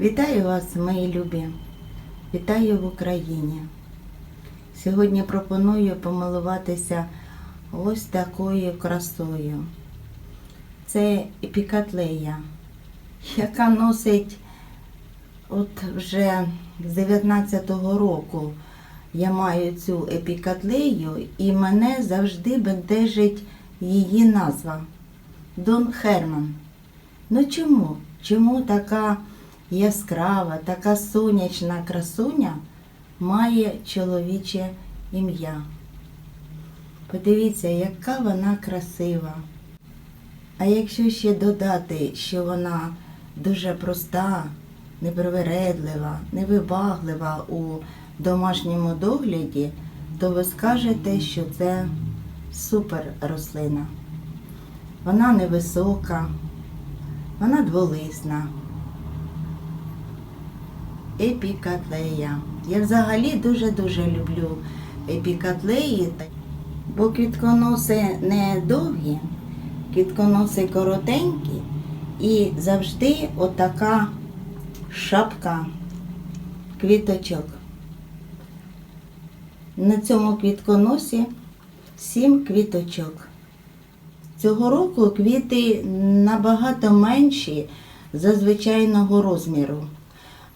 Вітаю вас, мої любі! Вітаю в Україні. Сьогодні пропоную помилуватися ось такою красою. Це епікатлея, яка носить от вже з 19-го року. Я маю цю епікатлею і мене завжди бентежить її назва Дон Херман. Ну чому? Чому така яскрава, така сонячна красуня має чоловіче ім'я? Подивіться, яка вона красива. А якщо ще додати, що вона дуже проста, непривередлива, невибаглива у домашньому догляді, то ви скажете, що це супер рослина. Вона невисока, вона дволисна. Епікатлея. Я взагалі дуже-дуже люблю епікатлеї, бо квітконоси не довгі, квітконоси коротенькі і завжди отака шапка квіточок. На цьому квітконосі сім квіточок. Цього року квіти набагато менші за звичайного розміру.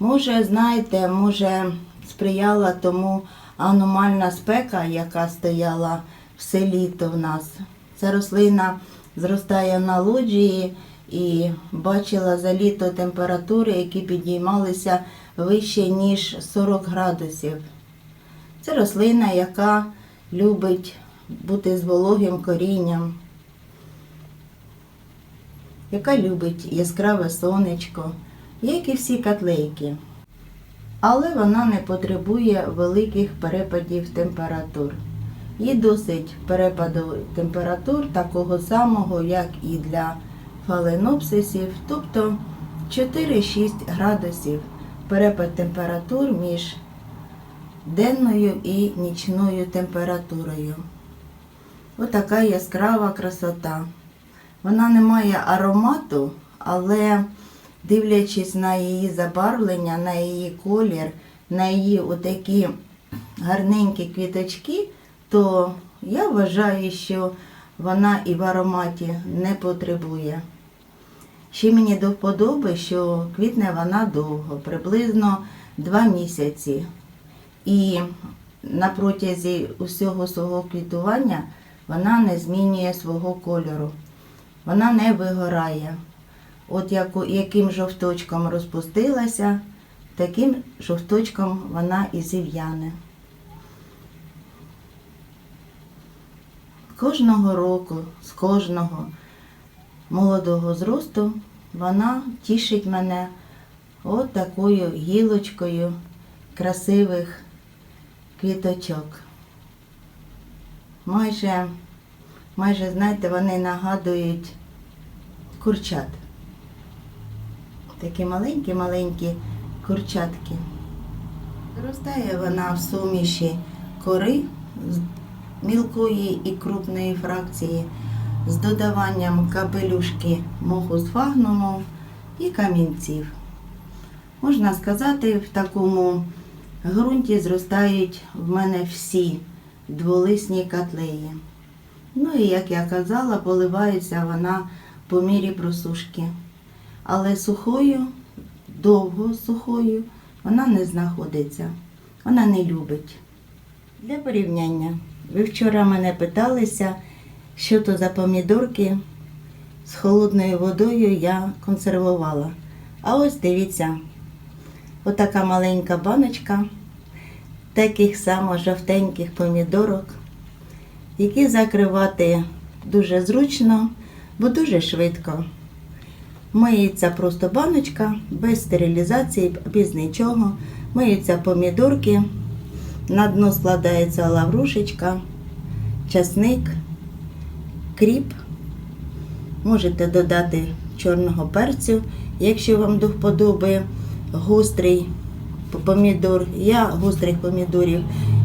Може, знаєте, може сприяла тому аномальна спека, яка стояла все літо в нас. Ця рослина зростає на лоджії і бачила за літо температури, які підіймалися вище, ніж 40 градусів. Це рослина, яка любить бути з вологим корінням, яка любить яскраве сонечко, як і всі котлейки. Але вона не потребує великих перепадів температур. Їй досить перепаду температур такого самого, як і для фаленопсисів, тобто 4-6 градусів перепад температур між денною і нічною температурою. Отака яскрава красота. Вона не має аромату, але дивлячись на її забарвлення, на її колір, на її отакі гарненькі квіточки, то я вважаю, що вона і в ароматі не потребує. Ще мені до вподоби, що квітне вона довго, приблизно 2 місяці. І на протязі усього свого квітування вона не змінює свого кольору. Вона не вигорає. От яким жовточком розпустилася, таким жовточком вона і зів'яне. Кожного року, з кожного молодого зросту, вона тішить мене от такою гілочкою красивих квіточок. Майже, майже, знаєте, вони нагадують курчат. Такі маленькі-маленькі курчатки. Ростає вона в суміші кори з мілкої і крупної фракції з додаванням капелюшки моху з фагнумом і камінців. Можна сказати, в такому ґрунті зростають в мене всі дволисні котлеї. Ну і як я казала, поливається вона по мірі просушки. Але сухою, довго сухою, вона не знаходиться. Вона не любить. Для порівняння, ви вчора мене питалися, що то за помідорки з холодною водою я консервувала. А ось дивіться, отака маленька баночка таких само жовтеньких помідорок, які закривати дуже зручно, бо дуже швидко. Миється просто баночка без стерилізації, без нічого. Миються помідорки, на дно складається лаврушечка, часник, кріп. Можете додати чорного перцю, якщо вам до вподоби гострий помідор. Я гострих помідорів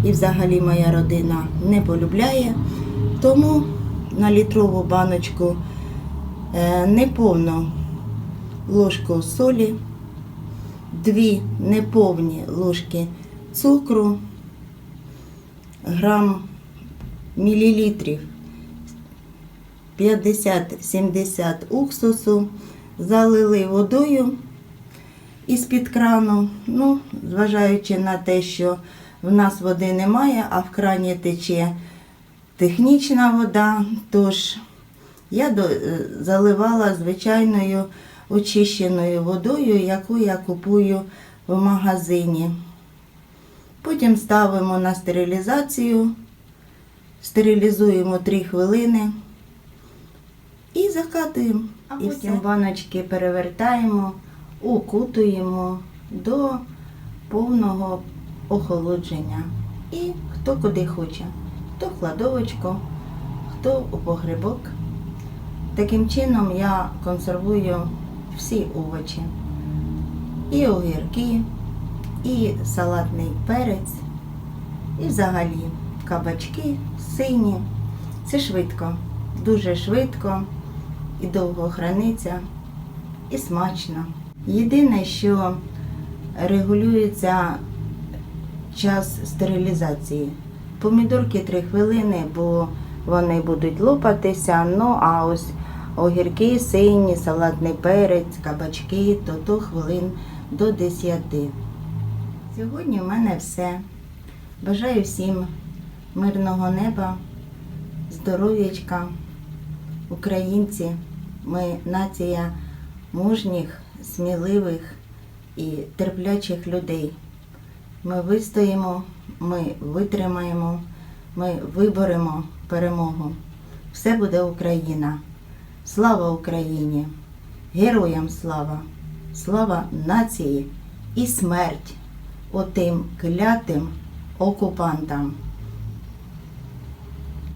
і взагалі моя родина не полюбляє. Тому на літрову баночку е, неповну ложку солі дві неповні ложки цукру, грам мілілітрів 50-70 уксусу, залили водою із-під крану. Ну, зважаючи на те, що в нас води немає, а в крані тече технічна вода, тож я е, заливала звичайною очищеною водою, яку я купую в магазині. Потім ставимо на стерилізацію, стерилізуємо 3 хвилини і закатуємо. А і потім потім баночки перевертаємо, укутуємо до повного охолодження. І хто куди хоче. Хто в кладовочку, хто у погребок. Таким чином я консервую всі овочі. І огірки, і салатний перець, і взагалі кабачки, сині. Це швидко, дуже швидко і довго храниться, і смачно. Єдине, що регулюється час стерилізації. Помідорки 3 хвилини, бо вони будуть лопатися. Ну а ось огірки, сині, салатний перець, кабачки, то то хвилин до 10. Сьогодні в мене все. Бажаю всім мирного неба, здоров'ячка, українці. Ми нація мужніх, сміливих і терплячих людей. Ми вистоїмо, ми витримаємо, ми виборемо перемогу. Все буде Україна. Слава Україні! Героям слава! Слава нації і смерть отим клятим окупантам.